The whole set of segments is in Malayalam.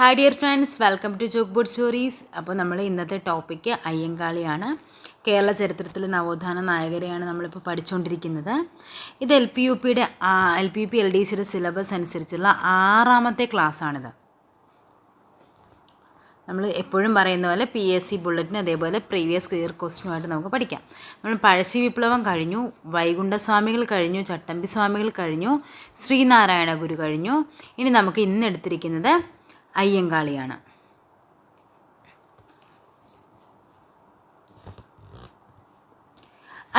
Hi dear friends welcome to chalk board stories അപ്പോൾ നമ്മൾ ഇന്നത്തെ ടോപ്പിക്ക് അയ്യങ്കാളിയാണ്. കേരള ചരിത്രത്തിലെ നവോത്ഥാന നായകരെയാണ് നമ്മളിപ്പോൾ പഠിച്ചുകൊണ്ടിരിക്കുന്നത്. ഇത് എൽ പി യു പിയുടെ L P U P L D സിയുടെ സിലബസ് അനുസരിച്ചുള്ള ആറാമത്തെ ക്ലാസ്സാണിത് നമ്മൾ എപ്പോഴും പറയുന്ന പോലെ പി എസ് സി ബുള്ളറ്റിന് അതേപോലെ പ്രീവിയസ് ഇയർ ക്വസ്റ്റിനുമായിട്ട് നമുക്ക് പഠിക്കാം. നമ്മൾ പഴശ്ശി വിപ്ലവം കഴിഞ്ഞു വൈകുണ്ഠസ്വാമികൾ കഴിഞ്ഞു ചട്ടമ്പി സ്വാമികൾ കഴിഞ്ഞു ശ്രീനാരായണ ഗുരു കഴിഞ്ഞു. ഇനി നമുക്ക് ഇന്ന് എടുത്തിരിക്കുന്നത് അയ്യങ്കാളിയാണ്.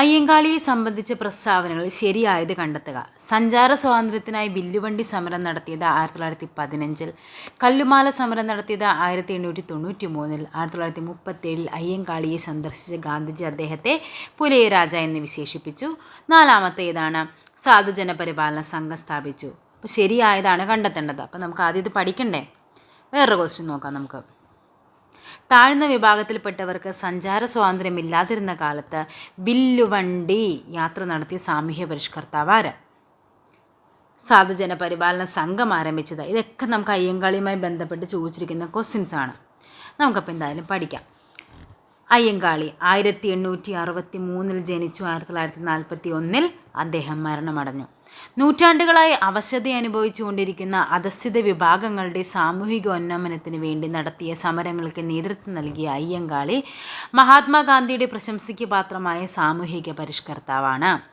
അയ്യങ്കാളിയെ സംബന്ധിച്ച പ്രസ്താവനകൾ ശരിയായത് കണ്ടെത്തുക. സഞ്ചാര സ്വാതന്ത്ര്യത്തിനായി ബില്ലുവണ്ടി സമരം നടത്തിയത് ആയിരത്തി തൊള്ളായിരത്തി പതിനഞ്ചിൽ കല്ലുമാല സമരം നടത്തിയത് ആയിരത്തി എണ്ണൂറ്റി തൊണ്ണൂറ്റി മൂന്നിൽ ആയിരത്തി തൊള്ളായിരത്തി മുപ്പത്തേഴിൽ അയ്യങ്കാളിയെ സന്ദർശിച്ച ഗാന്ധിജി അദ്ദേഹത്തെ പുലയ രാജ എന്ന് വിശേഷിപ്പിച്ചു. നാലാമത്തേതാണ് സാധുജന പരിപാലന സംഘം സ്ഥാപിച്ചു. അപ്പോൾ ശരിയായതാണ് കണ്ടെത്തേണ്ടത്. അപ്പോൾ നമുക്ക് ആദ്യം ഇത് പഠിക്കണ്ടേ? വേറൊരു ക്വസ്റ്റ്യൻ നോക്കാം നമുക്ക്. താഴ്ന്ന വിഭാഗത്തിൽപ്പെട്ടവർക്ക് സഞ്ചാര സ്വാതന്ത്ര്യമില്ലാതിരുന്ന കാലത്ത് ബില്ലുവണ്ടി യാത്ര നടത്തിയ സാമൂഹ്യ പരിഷ്കർത്താവ് ആര്? സാധുജന പരിപാലന സംഘം ആരംഭിച്ചത്. ഇതൊക്കെ നമുക്ക് അയ്യങ്കാളിയുമായി ബന്ധപ്പെട്ട് ചോദിച്ചിരിക്കുന്ന ക്വസ്റ്റ്യൻസ് ആണ്. നമുക്കപ്പോൾ എന്തായാലും പഠിക്കാം. അയ്യങ്കാളി ആയിരത്തി എണ്ണൂറ്റി അറുപത്തി മൂന്നിൽ ജനിച്ചു ആയിരത്തി തൊള്ളായിരത്തി നാൽപ്പത്തി ഒന്നിൽ അദ്ദേഹം മരണമടഞ്ഞു. നൂറ്റാണ്ടുകളായി അവശത അനുഭവിച്ചുകൊണ്ടിരിക്കുന്ന അധസ്ഥിത വിഭാഗങ്ങളുടെ സാമൂഹിക ഉന്നമനത്തിന് വേണ്ടി നടത്തിയ സമരങ്ങൾക്ക് നേതൃത്വം നൽകിയ അയ്യങ്കാളി മഹാത്മാഗാന്ധിയുടെ പ്രശംസയ്ക്ക് പാത്രമായ സാമൂഹിക പരിഷ്കർത്താവാണ്.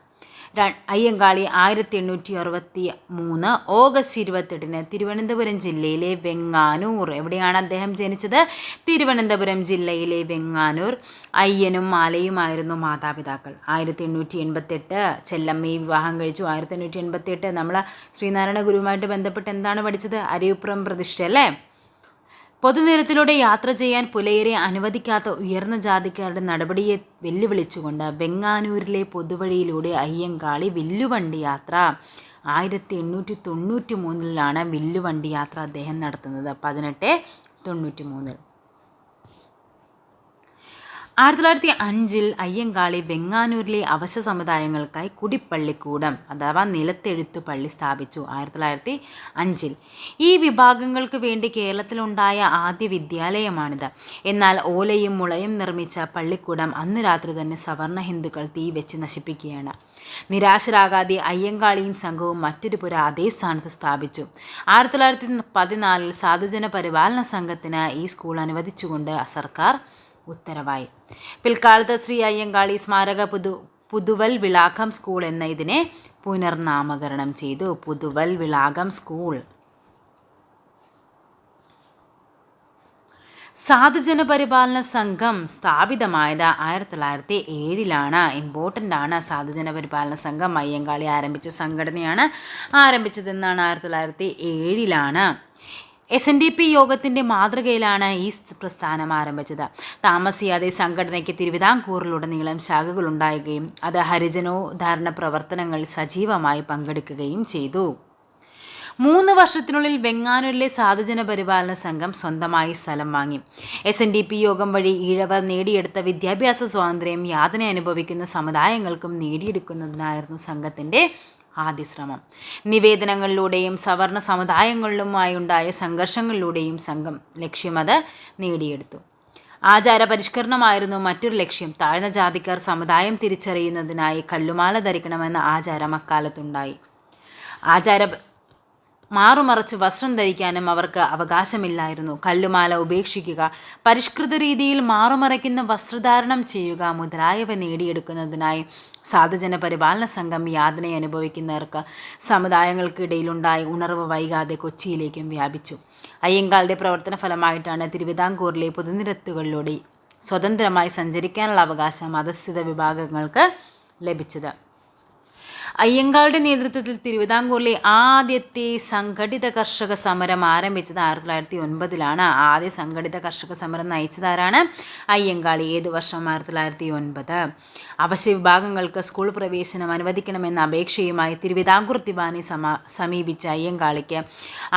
അയ്യങ്കാളി ആയിരത്തി എണ്ണൂറ്റി അറുപത്തി മൂന്ന് ഓഗസ്റ്റ് ഇരുപത്തെട്ടിന് തിരുവനന്തപുരം ജില്ലയിലെ വെങ്ങാനൂർ. എവിടെയാണ് അദ്ദേഹം ജനിച്ചത്? തിരുവനന്തപുരം ജില്ലയിലെ വെങ്ങാനൂർ. അയ്യനും മാലയുമായിരുന്നു മാതാപിതാക്കൾ. ആയിരത്തി എണ്ണൂറ്റി എൺപത്തെട്ട് ചെല്ലമ്മയെ വിവാഹം കഴിച്ചു. ആയിരത്തി എണ്ണൂറ്റി എൺപത്തെട്ട് നമ്മൾ ശ്രീനാരായണ ഗുരുവുമായിട്ട് ബന്ധപ്പെട്ട് എന്താണ് പഠിച്ചത്? അരിയുപ്പുറം പ്രതിഷ്ഠ അല്ലേ പൊതുനിരത്തിലൂടെ യാത്ര ചെയ്യാൻ പുലയരെ അനുവദിക്കാത്ത ഉയർന്ന ജാതിക്കാരുടെ നടപടിയെ വെല്ലുവിളിച്ചുകൊണ്ട് ബെങ്ങാനൂരിലെ പൊതുവഴിയിലൂടെ അയ്യങ്കാളി വില്ലുവണ്ടി യാത്ര. ആയിരത്തി എണ്ണൂറ്റി തൊണ്ണൂറ്റി മൂന്നിലാണ് വില്ലുവണ്ടി യാത്ര അദ്ദേഹം നടത്തുന്നത്. പതിനെട്ട് തൊണ്ണൂറ്റി മൂന്നിൽ ആയിരത്തി തൊള്ളായിരത്തി അഞ്ചിൽ അയ്യങ്കാളി വെങ്ങാനൂരിലെ അവശ സമുദായങ്ങൾക്കായി കുടിപ്പള്ളിക്കൂടം അഥവാ നിലത്തെഴുത്ത് പള്ളി സ്ഥാപിച്ചു ആയിരത്തി തൊള്ളായിരത്തി അഞ്ചിൽ ഈ വിഭാഗങ്ങൾക്ക് വേണ്ടി കേരളത്തിലുണ്ടായ ആദ്യ വിദ്യാലയമാണിത്. എന്നാൽ ഓലയും മുളയും നിർമ്മിച്ച പള്ളിക്കൂടം അന്ന് രാത്രി തന്നെ സവർണ ഹിന്ദുക്കൾ തീ വെച്ച് നശിപ്പിക്കുകയാണ്. നിരാശരാകാതെ അയ്യങ്കാളിയും സംഘവും മറ്റൊരു പുര അതേ സ്ഥാനത്ത് സ്ഥാപിച്ചു. ആയിരത്തി തൊള്ളായിരത്തി പതിനാലിൽ സാധുജന പരിപാലന സംഘത്തിന് ഈ സ്കൂൾ അനുവദിച്ചുകൊണ്ട് സർക്കാർ ഉത്തരവായി. പിൽക്കാലത്ത് ശ്രീ അയ്യങ്കാളി സ്മാരക പുതു പുതുവൽ വിളാകം സ്കൂൾ എന്ന ഇതിനെ പുനർനാമകരണം ചെയ്തു. പുതുവൽ വിളാകം സ്കൂൾ. സാധുജന പരിപാലന സംഘം സ്ഥാപിതമായത് ആയിരത്തി തൊള്ളായിരത്തി ഏഴിലാണ് ഇമ്പോർട്ടന്റ് ആണ്. സാധുജന പരിപാലന സംഘം അയ്യങ്കാളി ആരംഭിച്ച സംഘടനയാണ് ആരംഭിച്ചതെന്നാണ് ആയിരത്തി തൊള്ളായിരത്തി ഏഴിലാണ് എസ് എൻ ഡി പി യോഗത്തിന്റെ മാതൃകയിലാണ് ഈ പ്രസ്ഥാനം ആരംഭിച്ചത്. താമസിയാതെ സംഘടനയ്ക്ക് തിരുവിതാംകൂറിലുടനീളം ശാഖകളുണ്ടാവുകയും അത് ഹരിജനോദ്ധാരണ പ്രവർത്തനങ്ങൾ സജീവമായി പങ്കെടുക്കുകയും ചെയ്തു. മൂന്ന് വർഷത്തിനുള്ളിൽ വെങ്ങാനൂരിലെ സാധുജന പരിപാലന സംഘം സ്വന്തമായി സ്ഥലം വാങ്ങി. എസ് എൻ ഡി പി യോഗം വഴി ഈഴവർ നേടിയെടുത്ത വിദ്യാഭ്യാസ സ്വാതന്ത്ര്യം യാതന അനുഭവിക്കുന്ന സമുദായങ്ങൾക്കും നേടിയെടുക്കുന്നതിനായിരുന്നു സംഘത്തിന്റെ ആദ്യ ശ്രമം നിവേദനങ്ങളിലൂടെയും സവർണ സമുദായങ്ങളിലുമായുണ്ടായ സംഘർഷങ്ങളിലൂടെയും സംഘം ലക്ഷ്യമത് നേടിയെടുത്തു. ആചാര പരിഷ്കരണമായിരുന്നു മറ്റൊരു ലക്ഷ്യം. താഴ്ന്ന ജാതിക്കാർ സമുദായം തിരിച്ചറിയുന്നതിനായി കല്ലുമാല ധരിക്കണമെന്ന ആചാരം അക്കാലത്തുണ്ടായി. ആചാര മാറുമറച്ച് വസ്ത്രം ധരിക്കാനും അവർക്ക് അവകാശമില്ലായിരുന്നു. കല്ലുമാല ഉപേക്ഷിക്കുക പരിഷ്കൃത രീതിയിൽ മാറുമറയ്ക്കുന്ന വസ്ത്രധാരണം ചെയ്യുക മുതലായവ നേടിയെടുക്കുന്നതിനായി സാധുജന പരിപാലന സംഘം യാതന അനുഭവിക്കുന്നവർക്ക് സമുദായങ്ങൾക്കിടയിലുണ്ടായ ഉണർവ് വൈകാതെ കൊച്ചിയിലേക്കും വ്യാപിച്ചു. അയ്യങ്കാളുടെ പ്രവർത്തന ഫലമായിട്ടാണ് തിരുവിതാംകൂറിലെ പൊതുനിരത്തുകളിലൂടെ സ്വതന്ത്രമായി സഞ്ചരിക്കാനുള്ള അവകാശം അധസ്ഥിത വിഭാഗങ്ങൾക്ക് ലഭിച്ചത്. അയ്യങ്കാളുടെ നേതൃത്വത്തിൽ തിരുവിതാംകൂറിലെ ആദ്യത്തെ സംഘടിത കർഷക സമരം ആരംഭിച്ചത് ആയിരത്തി തൊള്ളായിരത്തി ഒൻപതിലാണ് ആദ്യ സംഘടിത കർഷക സമരം നയിച്ചതാരാണ് അയ്യങ്കാളി. ഏത് വർഷം? ആയിരത്തി തൊള്ളായിരത്തി ഒൻപത് അവശ്യ വിഭാഗങ്ങൾക്ക് സ്കൂൾ പ്രവേശനം അനുവദിക്കണമെന്ന അപേക്ഷയുമായി തിരുവിതാംകൂർ തിവാനെ സമാ സമീപിച്ച അയ്യങ്കാളിക്ക്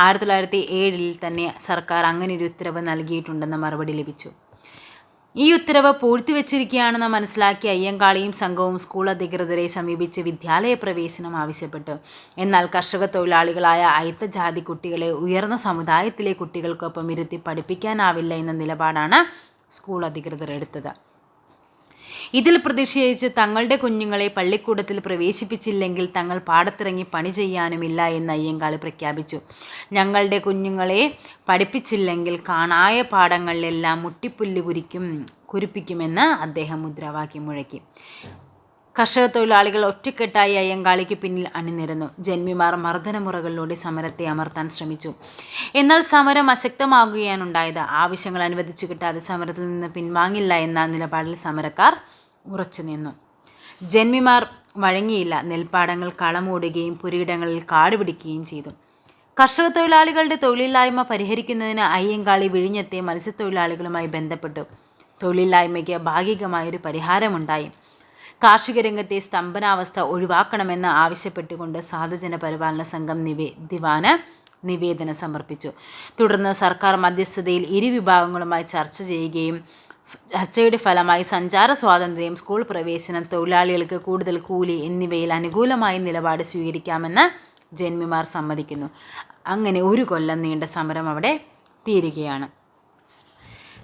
ആയിരത്തി തൊള്ളായിരത്തി ഏഴിൽ തന്നെ സർക്കാർ അങ്ങനെ ഒരു ഉത്തരവ് നൽകിയിട്ടുണ്ടെന്ന മറുപടി ലഭിച്ചു. ഈ ഉത്തരവ് പൂഴ്ത്തിവെച്ചിരിക്കുകയാണെന്ന് മനസ്സിലാക്കിയ അയ്യങ്കാളിയും സംഘവും സ്കൂൾ അധികൃതരെ സമീപിച്ച് വിദ്യാലയ പ്രവേശനം ആവശ്യപ്പെട്ടു. എന്നാൽ കർഷക തൊഴിലാളികളായ അയിത്തജാതി കുട്ടികളെ ഉയർന്ന സമുദായത്തിലെ കുട്ടികൾക്കൊപ്പം ഇരുത്തി പഠിപ്പിക്കാനാവില്ല എന്ന നിലപാടാണ് സ്കൂൾ അധികൃതർ എടുത്തത്. ഇതിൽ പ്രതിഷേധിച്ച് തങ്ങളുടെ കുഞ്ഞുങ്ങളെ പള്ളിക്കൂടത്തിൽ പ്രവേശിപ്പിച്ചില്ലെങ്കിൽ തങ്ങൾ പാടത്തിറങ്ങി പണി ചെയ്യാനുമില്ല എന്ന് അയ്യങ്കാളി പ്രഖ്യാപിച്ചു. ഞങ്ങളുടെ കുഞ്ഞുങ്ങളെ പഠിപ്പിച്ചില്ലെങ്കിൽ കാണായ പാടങ്ങളിലെല്ലാം മുട്ടിപ്പുല്ല് കുരിക്കും കുരിപ്പിക്കുമെന്ന് അദ്ദേഹം മുദ്രാവാക്യം മുഴക്കി. കർഷക തൊഴിലാളികൾ ഒറ്റക്കെട്ടായി അയ്യങ്കാളിക്ക് പിന്നിൽ അണിനിരന്നു. ജന്മിമാർ മർദ്ദനമുറകളിലൂടെ സമരത്തെ അമർത്താൻ ശ്രമിച്ചു. എന്നാൽ സമരം അശക്തമാകുകയാണ് ഉണ്ടായത്. ആവശ്യങ്ങൾ അനുവദിച്ചു കിട്ടാതെ സമരത്തിൽ നിന്ന് പിൻവാങ്ങില്ല എന്ന നിലപാടിൽ സമരക്കാർ ഉറച്ചു നിന്നു ജന്മിമാർ വഴങ്ങിയില്ല. നെൽപ്പാടങ്ങൾ കളമൂടുകയും പുരയിടങ്ങളിൽ കാട് പിടിക്കുകയും ചെയ്തു. കർഷക തൊഴിലാളികളുടെ തൊഴിലില്ലായ്മ പരിഹരിക്കുന്നതിന് അയ്യങ്കാളി വിഴിഞ്ഞത്തെ മത്സ്യത്തൊഴിലാളികളുമായി ബന്ധപ്പെട്ടു. തൊഴിലില്ലായ്മയ്ക്ക് ഭാഗികമായൊരു പരിഹാരമുണ്ടായി. കാർഷിക രംഗത്തെ സ്തംഭനാവസ്ഥ ഒഴിവാക്കണമെന്ന് ആവശ്യപ്പെട്ടുകൊണ്ട് സാധുജന പരിപാലന സംഘം നിവേ ദിവാന് നിവേദനം സമർപ്പിച്ചു. തുടർന്ന് സർക്കാർ മധ്യസ്ഥതയിൽ ഇരു വിഭാഗങ്ങളുമായി ചർച്ച ചെയ്യുകയും ചർച്ചയുടെ ഫലമായി സഞ്ചാര സ്വാതന്ത്ര്യം സ്കൂൾ പ്രവേശനം തൊഴിലാളികൾക്ക് കൂടുതൽ കൂലി എന്നിവയിൽ അനുകൂലമായ നിലപാട് സ്വീകരിക്കാമെന്ന് ജന്മിമാർ സമ്മതിക്കുന്നു. അങ്ങനെ ഒരു കൊല്ലം നീണ്ട സമരം അവിടെ തീരുകയാണ്.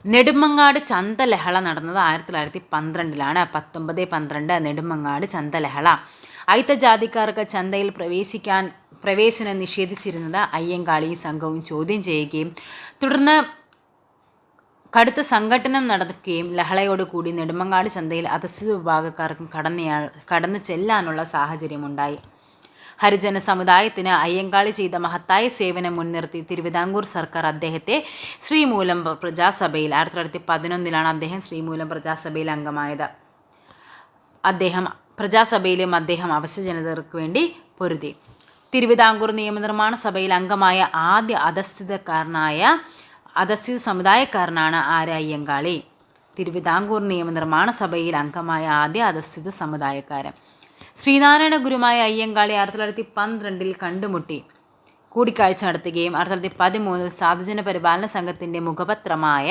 നെടുമങ്ങാട് ചന്തലഹള നടന്നത് ആയിരത്തി തൊള്ളായിരത്തി പന്ത്രണ്ടിലാണ് പത്തൊമ്പത് പന്ത്രണ്ട് നെടുമങ്ങാട് ചന്തലഹള. അയിത്ത ജാതിക്കാർക്ക് ചന്തയിൽ പ്രവേശിക്കാൻ പ്രവേശനം നിഷേധിച്ചിരുന്നത് അയ്യങ്കാളിയും സംഘവും ചോദ്യം ചെയ്യുകയും തുടർന്ന് കടുത്ത സംഘടനം നടക്കുകയും ലഹളയോടുകൂടി നെടുമങ്ങാട് ചന്തയിൽ അധസ്ഥിത വിഭാഗക്കാർക്കും കടന്നയാ കടന്നു ചെല്ലാനുള്ള സാഹചര്യമുണ്ടായി. ഹരിജന സമുദായത്തിന് അയ്യങ്കാളി ചെയ്ത മഹത്തായ സേവനം മുൻനിർത്തി തിരുവിതാംകൂർ സർക്കാർ അദ്ദേഹത്തെ ശ്രീമൂലം പ്രജാസഭയിൽ ആയിരത്തി തൊള്ളായിരത്തി പതിനൊന്നിലാണ് അദ്ദേഹം ശ്രീമൂലം പ്രജാസഭയിൽ അംഗമായത്. അദ്ദേഹം പ്രജാസഭയിലും അദ്ദേഹം അവശജനതർക്ക് വേണ്ടി പൊരുതി. തിരുവിതാംകൂർ നിയമനിർമ്മാണ സഭയിൽ അംഗമായ ആദ്യ അധസ്ഥിതക്കാരനായ അധസ്ഥിത സമുദായക്കാരനാണ് ആര്യ അയ്യങ്കാളി. തിരുവിതാംകൂർ നിയമനിർമ്മാണ സഭയിൽ അംഗമായ ആദ്യ അധസ്ഥിത സമുദായക്കാരൻ. ശ്രീനാരായണ ഗുരുമായ അയ്യങ്കാളി ആയിരത്തി തൊള്ളായിരത്തി പന്ത്രണ്ടിൽ കണ്ടുമുട്ടി. കൂടിക്കാഴ്ച നടത്തുകയും ആയിരത്തി തൊള്ളായിരത്തി പതിമൂന്നിൽ സാധുജന പരിപാലന സംഘത്തിന്റെ മുഖപത്രമായ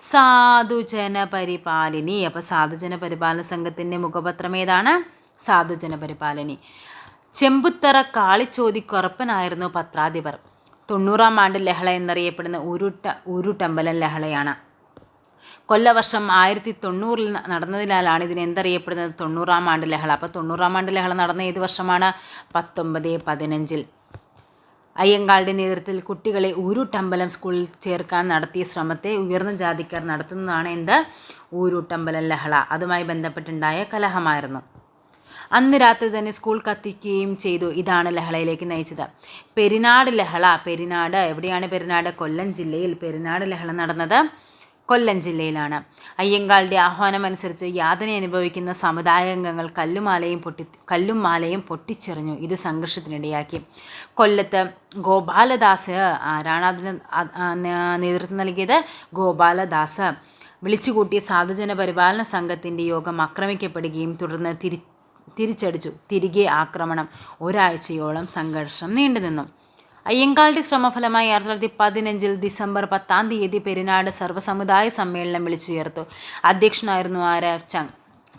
സാധുജന പരിപാലിനി അപ്പോൾ സാധുജന പരിപാലന സംഘത്തിന്റെ മുഖപത്രം ഏതാണ്? സാധുജന പരിപാലിനി ചെമ്പുത്തറ കാളിച്ചോതിക്കുറപ്പനായിരുന്നു പത്രാധിപർ. തൊണ്ണൂറാം ആണ്ട് ലഹള എന്നറിയപ്പെടുന്ന ഉരുട്ട ഉരുട്ടമ്പലം ലഹളയാണ്. കൊല്ലവർഷം ആയിരത്തി തൊണ്ണൂറിൽ നടന്നതിനാലാണ് ഇതിന് എന്തറിയപ്പെടുന്നത് തൊണ്ണൂറാം ആണ്ട് ലഹള. അപ്പോൾ തൊണ്ണൂറാം ആണ്ട് ലഹള നടന്ന ഏത് വർഷമാണ്? പത്തൊമ്പത് പതിനഞ്ചിൽ. അയ്യങ്കാളുടെ നേതൃത്വത്തിൽ കുട്ടികളെ ഊരുട്ടമ്പലം സ്കൂളിൽ ചേർക്കാൻ നടത്തിയ ശ്രമത്തെ ഉയർന്ന ജാതിക്കാർ നടത്തുന്നതാണ് എന്ത്? ഊരുട്ടമ്പലം ലഹള. അതുമായി ബന്ധപ്പെട്ടുണ്ടായ കലഹമായിരുന്നു. അന്ന് രാത്രി തന്നെ സ്കൂൾ കത്തിക്കുകയും ചെയ്തു. ഇതാണ് ലഹളയിലേക്ക് നയിച്ചത്. പെരിനാട് ലഹള പെരിനാട് എവിടെയാണ് പെരിനാട്? കൊല്ലം ജില്ലയിൽ പെരിനാട് ലഹള നടന്നത് കൊല്ലം ജില്ലയിലാണ്. അയ്യങ്കാളുടെ ആഹ്വാനമനുസരിച്ച് യാതന അനുഭവിക്കുന്ന സമുദായാംഗങ്ങൾ കല്ലുമാലയും പൊട്ടി കല്ലും മാലയും പൊട്ടിച്ചെറിഞ്ഞു. ഇത് സംഘർഷത്തിനിടയാക്കി. കൊല്ലത്ത് ഗോപാലദാസ് ആരാണ് അതിന് നേതൃത്വം നൽകിയത്? ഗോപാലദാസ്. വിളിച്ചുകൂട്ടിയ സാധുജന പരിപാലന സംഘത്തിന്റെ യോഗം ആക്രമിക്കപ്പെടുകയും തുടർന്ന് തിരി തിരിച്ചടിച്ചു. തിരികെ ആക്രമണം. ഒരാഴ്ചയോളം സംഘർഷം നീണ്ടുനിന്നു. അയ്യങ്കാളുടെ ശ്രമഫലമായി ആയിരത്തി തൊള്ളായിരത്തി പതിനഞ്ചിൽ ഡിസംബർ പത്താം തീയതി പെരിനാട് സർവസമുദായ സമ്മേളനം വിളിച്ചു ചേർത്തു അധ്യക്ഷനായിരുന്നു ആര്? ചങ്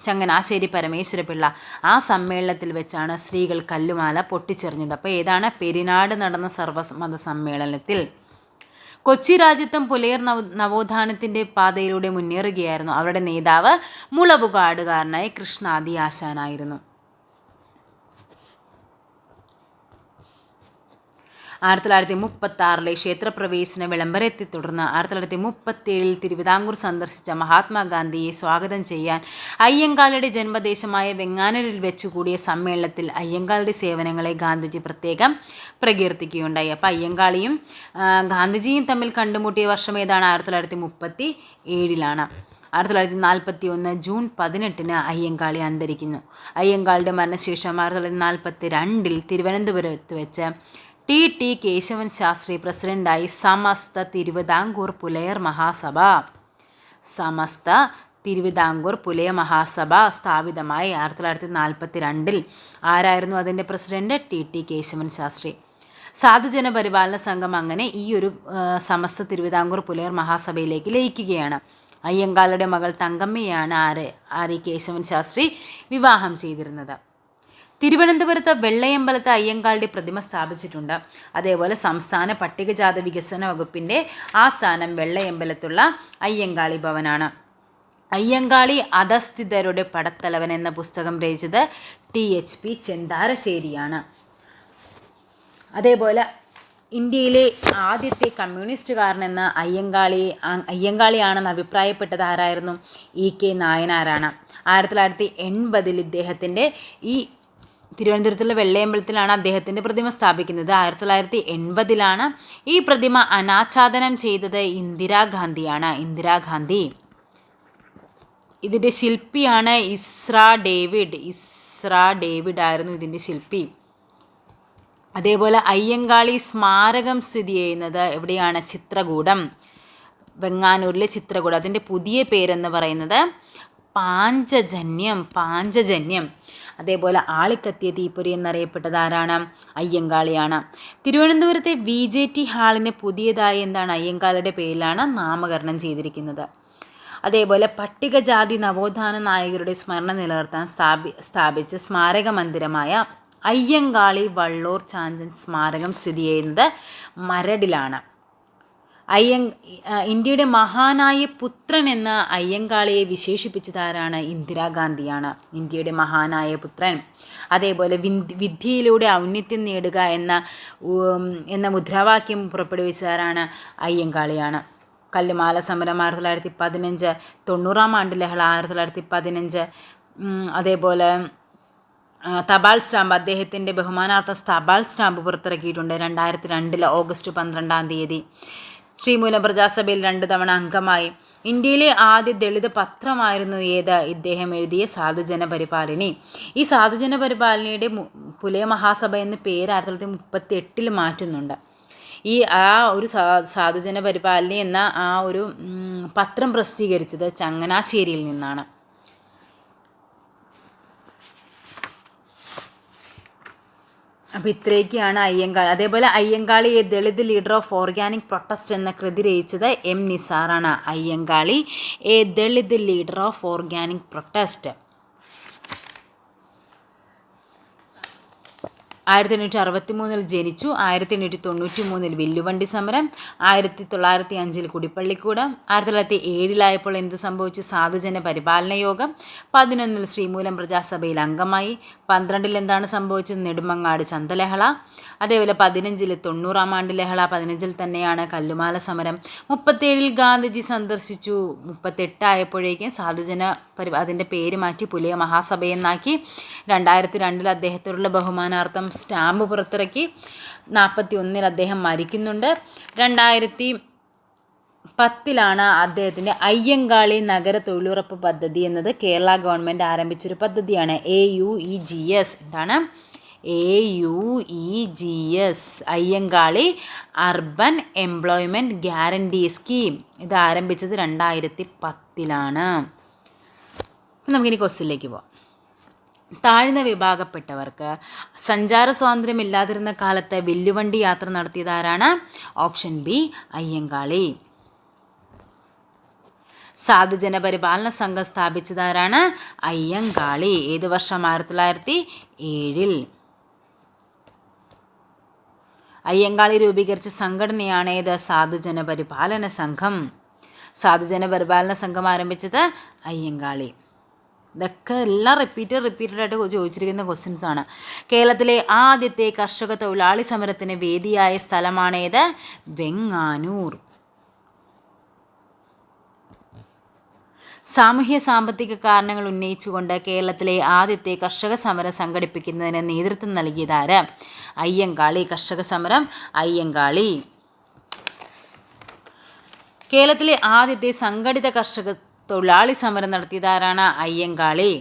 ചങ്ങനാശ്ശേരി പരമേശ്വരപിള്ള. ആ സമ്മേളനത്തിൽ വെച്ചാണ് സ്ത്രീകൾ കല്ലുമാല പൊട്ടിച്ചെറിഞ്ഞത്. അപ്പോൾ ഏതാണ്? പെരിനാട് നടന്ന സർവമത സമ്മേളനത്തിൽ കൊച്ചി രാജ്യത്തും പുലയർ നവ നവോത്ഥാനത്തിന്റെ പാതയിലൂടെ മുന്നേറുകയായിരുന്നു. അവരുടെ നേതാവ് മുളവുകാടുകാരനായ കൃഷ്ണാദി ആശാനായിരുന്നു. ആയിരത്തി തൊള്ളായിരത്തി മുപ്പത്തി ആറിലെ ക്ഷേത്രപ്രവേശന വിളംബരത്തെ തുടർന്ന് ആയിരത്തി തൊള്ളായിരത്തി മുപ്പത്തിയേഴിൽ തിരുവിതാംകൂർ സന്ദർശിച്ച മഹാത്മാഗാന്ധിയെ സ്വാഗതം ചെയ്യാൻ അയ്യങ്കാളിയുടെ ജന്മദേശമായ വെങ്ങാനൂരിൽ വെച്ചുകൂടിയ സമ്മേളനത്തിൽ അയ്യങ്കാളുടെ സേവനങ്ങളെ ഗാന്ധിജി പ്രത്യേകം പ്രകീർത്തിക്കുകയുണ്ടായി. അപ്പോൾ അയ്യങ്കാളിയും ഗാന്ധിജിയും തമ്മിൽ കണ്ടുമുട്ടിയ വർഷം ഏതാണ്? ആയിരത്തി തൊള്ളായിരത്തി മുപ്പത്തി ഏഴിലാണ് ആയിരത്തി തൊള്ളായിരത്തി നാൽപ്പത്തി ഒന്ന് ജൂൺ പതിനെട്ടിന് അയ്യങ്കാളി അന്തരിക്കുന്നു. അയ്യങ്കാളിയുടെ മരണശേഷം ആയിരത്തി തൊള്ളായിരത്തി നാൽപ്പത്തി രണ്ടിൽ തിരുവനന്തപുരത്ത് വെച്ച് ടി. ടി. കേശവൻ ശാസ്ത്രി പ്രസിഡന്റായി സമസ്ത തിരുവിതാംകൂർ പുലയർ മഹാസഭ. സമസ്ത തിരുവിതാംകൂർ പുലയ മഹാസഭ സ്ഥാപിതമായി ആയിരത്തി തൊള്ളായിരത്തി നാൽപ്പത്തി രണ്ടിൽ ആരായിരുന്നു അതിന്റെ president? T. T. Kesavan Sastri. Sadhujana Paripalana Sangham അങ്ങനെ ഈ ഒരു സമസ്ത തിരുവിതാംകൂർ പുലയർ മഹാസഭയിലേക്ക് ലയിക്കുകയാണ്. അയ്യങ്കാളിയുടെ മകൾ തങ്കമ്മയാണ് ആര് ആര് കേശവൻ ശാസ്ത്രി വിവാഹം ചെയ്തിരുന്നത്. തിരുവനന്തപുരത്ത് വെള്ളയമ്പലത്ത് അയ്യങ്കാളുടെ പ്രതിമ സ്ഥാപിച്ചിട്ടുണ്ട്. അതേപോലെ സംസ്ഥാന പട്ടികജാത വികസന വകുപ്പിന്റെ ആസ്ഥാനം വെള്ളയമ്പലത്തുള്ള അയ്യങ്കാളി ഭവനാണ്. അയ്യങ്കാളി അധസ്ഥിതരുടെ പടത്തലവൻ എന്ന പുസ്തകം രചിച്ചത് ടി. എച്ച്. പി. ചെന്താരശ്ശേരിയാണ്. അതേപോലെ ഇന്ത്യയിലെ ആദ്യത്തെ കമ്മ്യൂണിസ്റ്റുകാരനെന്ന് അയ്യങ്കാളി അയ്യങ്കാളിയാണെന്ന് അഭിപ്രായപ്പെട്ടത് ആരായിരുന്നു? ഇ. കെ. നായനാരാണ്. ആയിരത്തി തൊള്ളായിരത്തി എൺപതിൽ ഇദ്ദേഹത്തിന്റെ ഈ തിരുവനന്തപുരത്തുള്ള വെള്ളയമ്പലത്തിലാണ് അദ്ദേഹത്തിന്റെ പ്രതിമ സ്ഥാപിക്കുന്നത്. ആയിരത്തി തൊള്ളായിരത്തി എൺപതിലാണ് ഈ പ്രതിമ അനാച്ഛാദനം ചെയ്തത് ഇന്ദിരാഗാന്ധിയാണ് ഇന്ദിരാഗാന്ധി ഇതിന്റെ ശില്പിയാണ് ഇസ്ര ഡേവിഡ്. ഇസ്ര ഡേവിഡ് ആയിരുന്നു ഇതിന്റെ ശില്പി. അതേപോലെ അയ്യങ്കാളി സ്മാരകം സ്ഥിതി ചെയ്യുന്നത് എവിടെയാണ്? ചിത്രകൂടം. വെങ്ങാനൂരിലെ ചിത്രകൂടം. അതിന്റെ പുതിയ പേരെന്ന് പറയുന്നത് പാഞ്ചജന്യം. പാഞ്ചജന്യം. അതേപോലെ ആളിക്കത്തിയ തീപ്പൊരി എന്നറിയപ്പെട്ടത് ആരാണ്? അയ്യങ്കാളിയാണ്. തിരുവനന്തപുരത്തെ വി ജെ ടി ഹാളിന് പുതിയതായി എന്താണ് അയ്യങ്കാളിയുടെ പേരിലാണ് നാമകരണം ചെയ്തിരിക്കുന്നത്. അതേപോലെ പട്ടികജാതി നവോത്ഥാന നായകരുടെ സ്മരണ നിലനിർത്താൻ സ്ഥാപി സ്ഥാപിച്ച സ്മാരക മന്ദിരമായ അയ്യങ്കാളി വള്ളൂർ ചാഞ്ചൻ സ്മാരകം സ്ഥിതി ചെയ്യുന്നത് മരടിലാണ്. അയ്യങ് ഇന്ത്യയുടെ മഹാനായ പുത്രൻ എന്ന് അയ്യങ്കാളിയെ വിശേഷിപ്പിച്ചതാരാണ്? ഇന്ദിരാഗാന്ധിയാണ് ഇന്ത്യയുടെ മഹാനായ പുത്രൻ. അതേപോലെ വിദ്യയിലൂടെ ഔന്നത്യം നേടുക എന്ന എന്ന മുദ്രാവാക്യം പുറപ്പെടുവിച്ചതാരാണ്? അയ്യങ്കാളിയാണ്. കല്ലുമാല സമരം ആയിരത്തി തൊള്ളായിരത്തി പതിനഞ്ച് തൊണ്ണൂറാം ആണ്ട് ലഹള ആയിരത്തി തൊള്ളായിരത്തി പതിനഞ്ച് അതേപോലെ തപാൽ സ്റ്റാമ്പ് അദ്ദേഹത്തിന്റെ ബഹുമാനാർത്ഥ തപാൽ സ്റ്റാമ്പ് പുറത്തിറക്കിയിട്ടുണ്ട് രണ്ടായിരത്തി രണ്ടിൽ ഓഗസ്റ്റ് പന്ത്രണ്ടാം തീയതി. ശ്രീമൂലം പ്രജാസഭയിൽ രണ്ട് തവണ അംഗമായി. ഇന്ത്യയിലെ ആദ്യ ദളിത് പത്രമായിരുന്നു ഏത്? ഇദ്ദേഹം എഴുതിയ സാധുജന പരിപാലിനി. ഈ സാധുജന പരിപാലനയുടെ പുലയ മഹാസഭ എന്ന പേര് ആയിരത്തി തൊള്ളായിരത്തി മുപ്പത്തി എട്ടിൽ മാറ്റുന്നുണ്ട്. ഈ ആ ഒരു സാധുജന പരിപാലനി എന്ന ആ ഒരു പത്രം പ്രസിദ്ധീകരിച്ചത് ചങ്ങനാശ്ശേരിയിൽ നിന്നാണ്. അപ്പോൾ ഇത്രയൊക്കെയാണ് അയ്യങ്കാളി. അതേപോലെ Ayyankali Dalit leader of organic protest എന്ന കൃതി രചിച്ചത് M നിസാറാണ് Ayyankali. A Dalit leader of organic protest ആയിരത്തി എണ്ണൂറ്റി അറുപത്തി മൂന്നിൽ ജനിച്ചു ആയിരത്തി എണ്ണൂറ്റി തൊണ്ണൂറ്റി മൂന്നിൽ വില്ലുവണ്ടി സമരം ആയിരത്തി തൊള്ളായിരത്തി അഞ്ചിൽ കുടിപ്പള്ളിക്കൂടം ആയിരത്തി തൊള്ളായിരത്തി ഏഴിലായപ്പോൾ എന്ത് സംഭവിച്ചു? സാധുജന പരിപാലന യോഗം. പതിനൊന്നിൽ ശ്രീമൂലം പ്രജാസഭയിൽ അംഗമായി. പന്ത്രണ്ടിൽ എന്താണ് സംഭവിച്ചത്? നെടുമങ്ങാട് ചന്തലഹള. അതേപോലെ പതിനഞ്ചിൽ തൊണ്ണൂറാം ആണ്ട് ലഹള പതിനഞ്ചിൽ തന്നെയാണ് കല്ലുമാല സമരം. മുപ്പത്തേഴിൽ ഗാന്ധിജി സന്ദർശിച്ചു. മുപ്പത്തെട്ടായപ്പോഴേക്കും സാധുജന പരി അതിന്റെ പേര് മാറ്റി പുലിയ മഹാസഭയെന്നാക്കി. രണ്ടായിരത്തി രണ്ടിൽ അദ്ദേഹത്തോടുള്ള ബഹുമാനാർത്ഥം സ്റ്റാമ്പ് പുറത്തിറക്കി നാൽപ്പത്തി ഒന്നിൽ അദ്ദേഹം മരിക്കുന്നുണ്ട്. രണ്ടായിരത്തി പത്തിലാണ് അദ്ദേഹത്തിന്റെ അയ്യങ്കാളി നഗര തൊഴിലുറപ്പ് പദ്ധതി എന്നത് കേരള ഗവൺമെന്റ് ആരംഭിച്ചൊരു പദ്ധതിയാണ്. A U E G S എന്താണ്? A U E G S Ayyankali urban employment guarantee scheme. ഇത് ആരംഭിച്ചത് രണ്ടായിരത്തി പത്തിലാണ്. നമുക്കിനി ക്വസ്റ്റിലേക്ക് പോവാം. താഴ്ന്ന വിഭാഗപ്പെട്ടവർക്ക് സഞ്ചാര സ്വാതന്ത്ര്യമില്ലാതിരുന്ന കാലത്ത് വെല്ലുവണ്ടി യാത്ര നടത്തിയതാരാണ്? Option B Ayyankali. സാധുജന പരിപാലന സംഘം സ്ഥാപിച്ചതാരാണ്? അയ്യങ്കാളി. ഏത് വർഷം ആയിരത്തി തൊള്ളായിരത്തി ഏഴിൽ അയ്യങ്കാളി രൂപീകരിച്ച സംഘടനയാണ് ഏത്? സാധുജന പരിപാലന സംഘം. സാധുജന പരിപാലന സംഘം ആരംഭിച്ചത് അയ്യങ്കാളി. ഇതൊക്കെ എല്ലാം റിപ്പീറ്റഡ് റിപ്പീറ്റഡ് ആയിട്ട് ചോദിച്ചിരിക്കുന്ന ക്വസ്റ്റ്യൻസ് ആണ്. കേരളത്തിലെ ആദ്യത്തെ കർഷക തൊഴിലാളി സമരത്തിന് വേദിയായ സ്ഥലമാണേത് വെങ്ങാനൂർ. സാമൂഹ്യ സാമ്പത്തിക കാരണങ്ങൾ ഉന്നയിച്ചുകൊണ്ട് കേരളത്തിലെ ആദ്യത്തെ കർഷക സമരം സംഘടിപ്പിക്കുന്നതിന് നേതൃത്വം നൽകിയതാര് അയ്യങ്കാളി കർഷക സമരം അയ്യങ്കാളി. കേരളത്തിലെ ആദ്യത്തെ സംഘടിത കർഷക തൊഴിലാളി സമരം നടത്തിയതാരാണ് അയ്യങ്കാളി?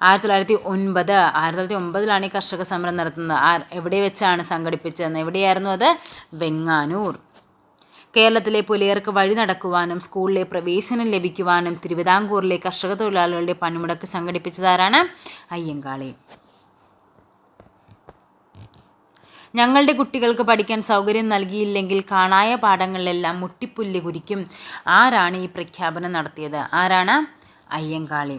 ആയിരത്തി തൊള്ളായിരത്തി ഒൻപത് ആയിരത്തി തൊള്ളായിരത്തി ഒമ്പതിലാണ് ഈ കർഷക സമരം നടത്തുന്നത്. ആ എവിടെ വെച്ചാണ് സംഘടിപ്പിച്ചതെന്ന്. എവിടെയായിരുന്നു അത്? വെങ്ങാനൂർ. കേരളത്തിലെ പുലയർക്ക് വഴി നടക്കുവാനും സ്കൂളിലെ പ്രവേശനം ലഭിക്കുവാനും തിരുവിതാംകൂറിലെ കർഷക തൊഴിലാളികളുടെ പണിമുടക്ക് സംഘടിപ്പിച്ചതാരാണ് അയ്യങ്കാളി. ഞങ്ങളുടെ കുട്ടികൾക്ക് പഠിക്കാൻ സൗകര്യം നൽകിയില്ലെങ്കിൽ കാണായ പാഠങ്ങളിലെല്ലാം മുട്ടിപ്പുല്ല് കുരിക്കും. ആരാണ് ഈ പ്രഖ്യാപനം നടത്തിയത്? ആരാണ്? അയ്യങ്കാളി.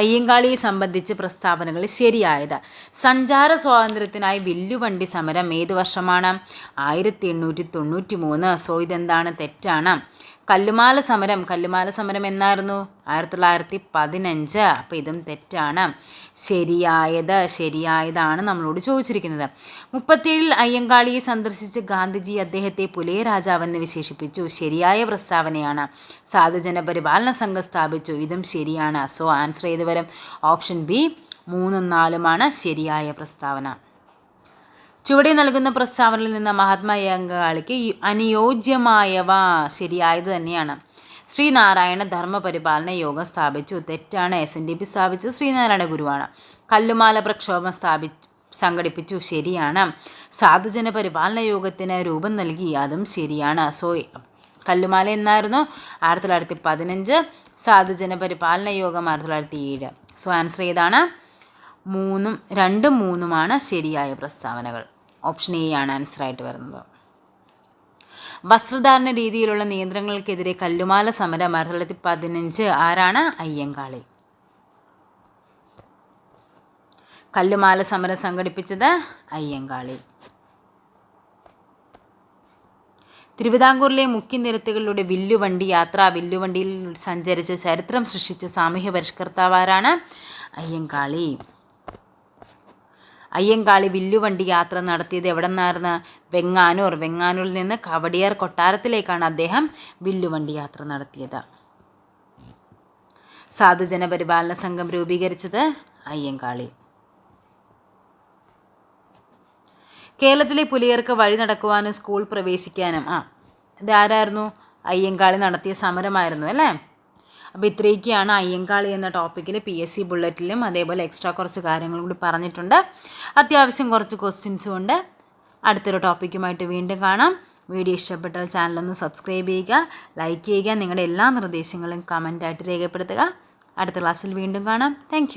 അയ്യങ്കാളിയെ സംബന്ധിച്ച് പ്രസ്താവനകൾ ശരിയായത്. സഞ്ചാര സ്വാതന്ത്ര്യത്തിനായി വില്ലുവണ്ടി സമരം ഏത് വർഷമാണ്? ആയിരത്തി എണ്ണൂറ്റി തൊണ്ണൂറ്റി മൂന്ന് സോ ഇതെന്താണ് തെറ്റാണ്? കല്ലുമാല സമരം. കല്ലുമാല സമരം എന്നായിരുന്നു? ആയിരത്തി തൊള്ളായിരത്തി പതിനഞ്ച് അപ്പോൾ ഇതും തെറ്റാണ്. ശരിയായത് ശരിയായതാണ് നമ്മളോട് ചോദിച്ചിരിക്കുന്നത്. മുപ്പത്തിയേഴിൽ അയ്യങ്കാളിയെ സന്ദർശിച്ച് ഗാന്ധിജി അദ്ദേഹത്തെ പുലയ രാജാവെന്ന് വിശേഷിപ്പിച്ചു. ശരിയായ പ്രസ്താവനയാണ്. സാധുജന പരിപാലന സംഘം സ്ഥാപിച്ചു. ഇതും ശരിയാണ്. സോ ആൻസർ ചെയ്ത് വരും? ഓപ്ഷൻ ബി മൂന്നും നാലുമാണ് ശരിയായ പ്രസ്താവന. ചുവടെ നൽകുന്ന പ്രസ്താവനയിൽ നിന്ന് മഹാത്മാ അയ്യങ്കാളിക്ക് അനുയോജ്യമായവ ശരിയായത് തന്നെയാണ്. ശ്രീനാരായണ ധർമ്മപരിപാലന യോഗം സ്ഥാപിച്ചു. തെറ്റാണ്. എസ് എൻ ഡി പി സ്ഥാപിച്ചത് ശ്രീനാരായണ ഗുരുവാണ്. കല്ലുമാല പ്രക്ഷോഭം സ്ഥാപി സംഘടിപ്പിച്ചു. ശരിയാണ്. സാധുജന പരിപാലന യോഗത്തിന് രൂപം നൽകി. അതും ശരിയാണ്. സോ കല്ലുമാല എന്നായിരുന്നു. ആയിരത്തി തൊള്ളായിരത്തി പതിനഞ്ച് സാധുജന പരിപാലന യോഗം ആയിരത്തി തൊള്ളായിരത്തി ഏഴ്. സോ ആൻസർ ഏതാണ്? മൂന്നും രണ്ടും മൂന്നുമാണ് ശരിയായ പ്രസ്താവനകൾ. ഓപ്ഷൻ എ ആണ് ആൻസർ ആയിട്ട് വരുന്നത്. വസ്ത്രധാരണ രീതിയിലുള്ള നിയന്ത്രണങ്ങൾക്കെതിരെ കല്ലുമാല സമരം ആയിരത്തി തൊള്ളായിരത്തി പതിനഞ്ച് ആരാണ്? അയ്യങ്കാളി. കല്ലുമാല സമരം സംഘടിപ്പിച്ചത് അയ്യങ്കാളി. തിരുവിതാംകൂറിലെ മുഖ്യ നിരത്തുകളിലൂടെ വില്ലുവണ്ടി യാത്ര വില്ലുവണ്ടിയിൽ സഞ്ചരിച്ച് ചരിത്രം സൃഷ്ടിച്ച സാമൂഹ്യ പരിഷ്കർത്താവാരാണ് അയ്യങ്കാളി. അയ്യങ്കാളി വില്ലുവണ്ടി യാത്ര നടത്തിയത് എവിടെ നിന്നായിരുന്നു വെങ്ങാനൂർ. വെങ്ങാനൂരിൽ നിന്ന് കവടിയാർ കൊട്ടാരത്തിലേക്കാണ് അദ്ദേഹം വില്ലുവണ്ടി യാത്ര നടത്തിയത്. സാധുജന പരിപാലന സംഘം രൂപീകരിച്ചത് അയ്യങ്കാളി. കേരളത്തിലെ പുലിയർക്ക് വഴി നടക്കുവാനും സ്കൂൾ പ്രവേശിക്കാനും ആ ഇതാരായിരുന്നു? അയ്യങ്കാളി നടത്തിയ സമരമായിരുന്നു അല്ലേ? അപ്പോൾ ഇത്രയൊക്കെയാണ് അയ്യങ്കാളി എന്ന ടോപ്പിക്കിൽ പി എസ് സി ബുള്ളറ്റിലും അതേപോലെ എക്സ്ട്രാ കുറച്ച് കാര്യങ്ങളും കൂടി പറഞ്ഞിട്ടുണ്ട്. അത്യാവശ്യം കുറച്ച് ക്വസ്റ്റ്യൻസും ഉണ്ട്. അടുത്തൊരു ടോപ്പിക്കുമായിട്ട് വീണ്ടും കാണാം. വീഡിയോ ഇഷ്ടപ്പെട്ടാൽ ചാനലൊന്ന് സബ്സ്ക്രൈബ് ചെയ്യുക ലൈക്ക് ചെയ്യുക നിങ്ങളുടെ എല്ലാ നിർദ്ദേശങ്ങളും കമന്റായിട്ട് രേഖപ്പെടുത്തുക. അടുത്ത ക്ലാസ്സിൽ വീണ്ടും കാണാം. താങ്ക്